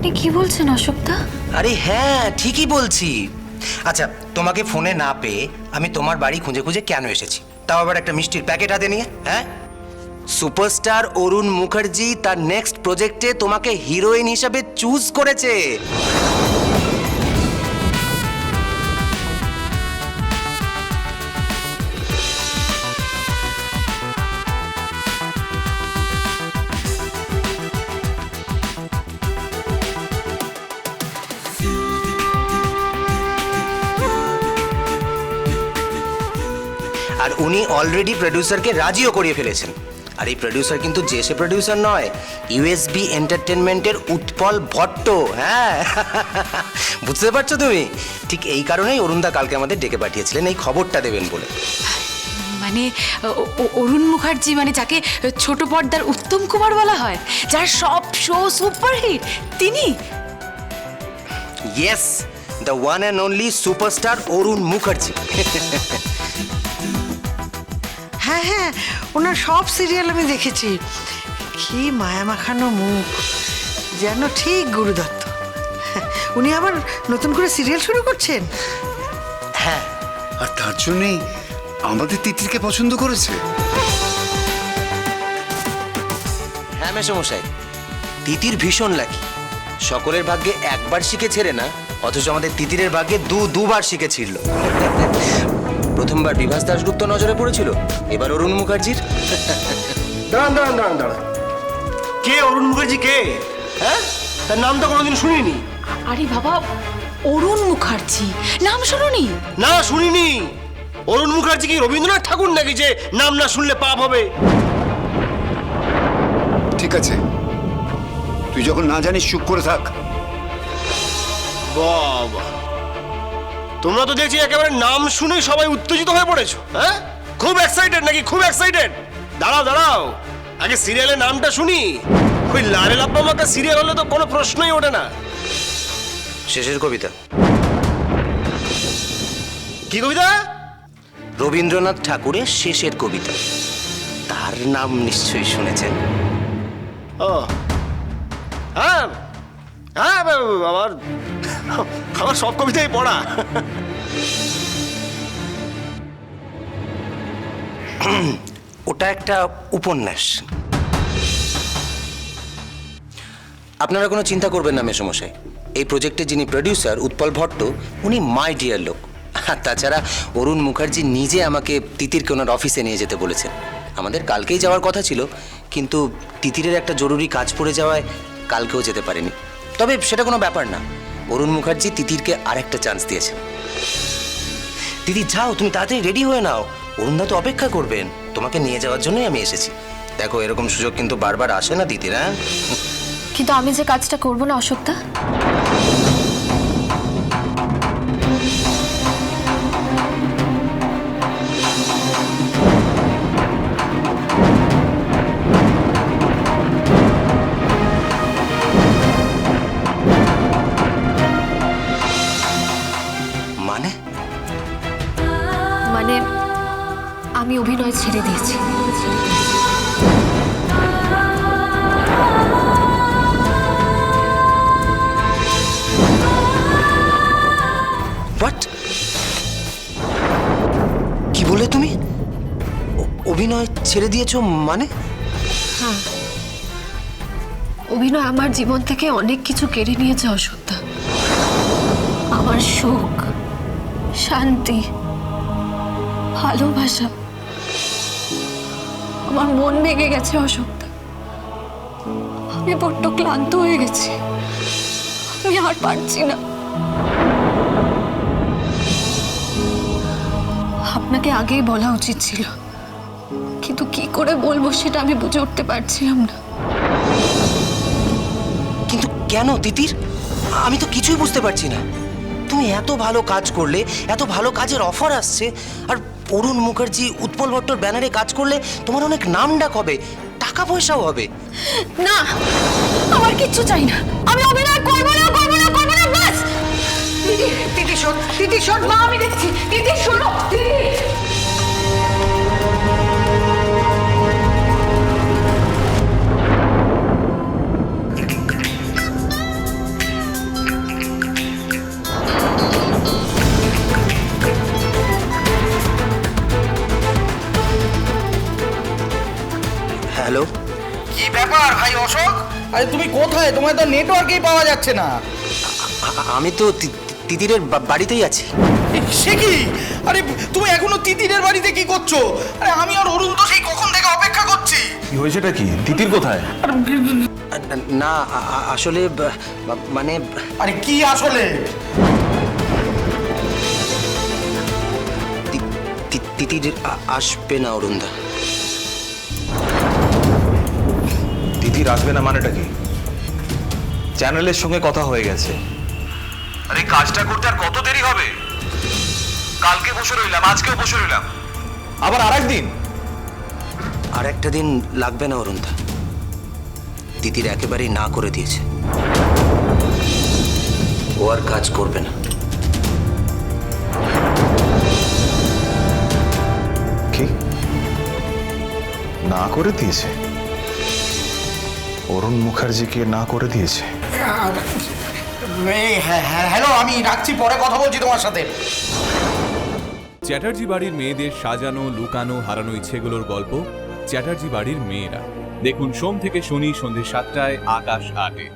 আপনি কি বলছেন, অশোকদা? আরে হ্যাঁ ঠিকই বলছি। আচ্ছা তোমাকে ফোনে না পেয়ে আমি তোমার বাড়ি খুঁজে খুঁজে কেন এসেছি? তাও আবার একটা মিষ্টির প্যাকেট হাতে নিয়ে হ্যাঁ? সুপারস্টার অরুণ মুখার্জি তার নেক্সট প্রজেক্টে তোমাকে হিরোইন হিসাবে চুজ করেছে। আর উনি অলরেডি প্রডিউসারকে রাজিও করিয়ে ফেলেছেন। আর এই প্রডিউসার কিন্তু যে সে প্রডিউসার নয় ইউএসবি এন্টারটেনমেন্টের উৎপল ভট্ট হ্যাঁ? বুঝতে পারছ তুমি? ঠিক এই কারণেই অরুণদা কালকে আমাদের ডেকে পাঠিয়েছিলেন এই খবরটা দেবেন বলে। মানে অরুণ মুখার্জি মানে যাকে ছোট পর্দার উত্তম কুমার বলা হয় যার সব শো সুপারহিট তিনি? Yes the one and only superstar Arun Mukherjee. হ্যাঁ হ্যাঁ ওনার সব সিরিয়াল আমি দেখেছি। কি মায়া মাখানো মুখ যেন ঠিক গুরুদত্ত। উনি আবার নতুন করে সিরিয়াল শুরু করছেন? হ্যাঁ আর তার জন্যই আমাদের তিতিরকে পছন্দ করেছে। হ্যাঁ মেশমশাই তিতির ভীষণ লাকি। সকলের ভাগ্যে একবার শিখে ছেড়ে না অথচ আমাদের তিতিরের ভাগ্যে দু দুবার শিখে ছিড়ল। প্রথমবার বিভাস দাশগুপ্ত নজরে পড়েছিল এবার অরুণ মুখার্জির। দাঁড়ান দাঁড়ান দাঁড়ান দাঁড়ান। কে অরুণ মুখার্জি কে? হ্যাঁ? তার নাম তো কোনোদিন শুনিনি। আরে বাবা অরুণ মুখার্জি। নাম শুনুনি? না শুনিনি। অরুণ মুখার্জি কি রবীন্দ্রনাথ ঠাকুর নাকি যে নাম না শুনলে পাপ হবে? ঠিক আছে। তুই যখন না জানিস চুপ করে থাক। বাবা। তোমরা তো দেখছি একেবারে নাম শুনেই সবাই উত্তেজিত হয়ে পড়েছো হ্যাঁ? খুব এক্সাইটেড নাকি খুব এক্সাইটেড দাঁড়াও দাঁড়াও। আগে সিরিয়ালের নামটা শুনি। ওই লারে লাব্বা মাকা সিরিয়াল হলে তো কোনো প্রশ্নই ওঠে না। শেষের কবিতা। কি কবিতা? রবীন্দ্রনাথ ঠাকুরের শেষের কবিতা। তার নাম নিশ্চয়ই শুনেছেন। ও। হ্যাঁ। হ্যাঁ আমার আমার সব কবিতাই পড়া। ওটা একটা উপন্যাস। আপনারা কোনো চিন্তা করবেন না মেসমশাই এই প্রজেক্টের যিনি প্রডিউসার উৎপল ভট্ট, উনি মাই ডিয়ার লোক। আর তাছাড়া অরুণ মুখার্জি নিজে আমাকে তিতিরকে ওনার অফিসে নিয়ে যেতে বলেছেন। আমাদের কালকেই যাওয়ার কথা ছিল, কিন্তু তিতিরের একটা জরুরি কাজ পড়ে যাওয়ায় কালকেও যেতে পারেনি। তবে সেটা কোনো ব্যাপার না। অরুণ মুখার্জি তিতিরকে আরেকটা চান্স দিয়েছে দিদি যাও, তুমি তাড়াতাড়ি রেডি হয়ে নাও। অরুণদা তো অপেক্ষা করবেন। তোমাকে নিয়ে যাওয়ার জন্যই আমি এসেছি। দেখো, এরকম সুযোগ কিন্তু বারবার আসে না দিদিরা হ্যাঁ? কিন্তু আমি যে কাজটা করব না, অশোকদা? অভিনয় ছেড়ে দিয়েছি। কি বলে তুমি? অভিনয় ছেড়ে দিয়েছ মানে? হ্যাঁ। অভিনয় আমার জীবন থেকে অনেক কিছু কেড়ে নিয়েছে অশোকদা আমার সুখ শান্তি ভালোবাসা। আমার মন ভেঙে গেছে অশোকদা আমি বড্ড ক্লান্ত হয়ে গেছি। আমি আর পারছি না। আপনাকে আগেই বলা উচিত ছিল। কিন্তু কি করে বলব সেটা আমি বুঝে উঠতে পারছিলাম না। কিন্তু কেন তিতির? আমি তো কিছুই বুঝতে পারছি না। তুমি এত ভালো কাজ করলে, এত ভালো কাজের অফার আসছে, আর অরুণ মুখার্জি, উৎপল ভট্টর ব্যানারে কাজ করলে তোমার অনেক নাম ডাক হবে, টাকা পয়সাও হবে। না, আমার কিচ্ছু চাই না। আমি অভিনয় করব না করব না করব না বাস দিদি দিদি শোন দিদি শোন, মা, আমি দেখছি। দিদি, শোনো, দিদি! আরে তুমি কোথায়? তোমার তো নেটওয়ার্কেই পাওয়া যাচ্ছে না। আমি তো তিতিরের বাড়িতেই আছি। সে কি? আরে তুমি এখনও তিতিরের বাড়িতে কি করছ? আরে আমি আর অরুণ তো সেই কখন থেকে অপেক্ষা করছি। কি হয়েছেটা কি? তিতির কোথায়? না আসলে মানে আরে কি আসলে? তি- তি- তিতির আসবে না অরুণদা তিতির আসবে না মানেটা কি? চ্যানেলের সঙ্গে কথা হয়ে গেছে। আরে কাজটা করতে আর কত দেরি হবে? কালকে বসে রইলাম আজকেও বসে রইলাম। আবার আর দিন? আর একটা দিন লাগবে না অরুণদা। তিতির একেবারেই না করে দিয়েছে। ও আর কাজ করবে না। কি? না করে দিয়েছে? অরুণ মুখার্জিকে না করে দিয়েছে। হ্যাঁ হ্যাঁ হ্যালো আমি রাখছি পরে কথা বলছি তোমার সাথে। চ্যাটার্জি বাড়ির মেয়েদের সাজানো লুকানো হারানো ইচ্ছেগুলোর গল্প চ্যাটার্জি বাড়ির মেয়েরা। দেখুন সোম থেকে শনি সন্ধ্যে সাতটায় আকাশ আটে।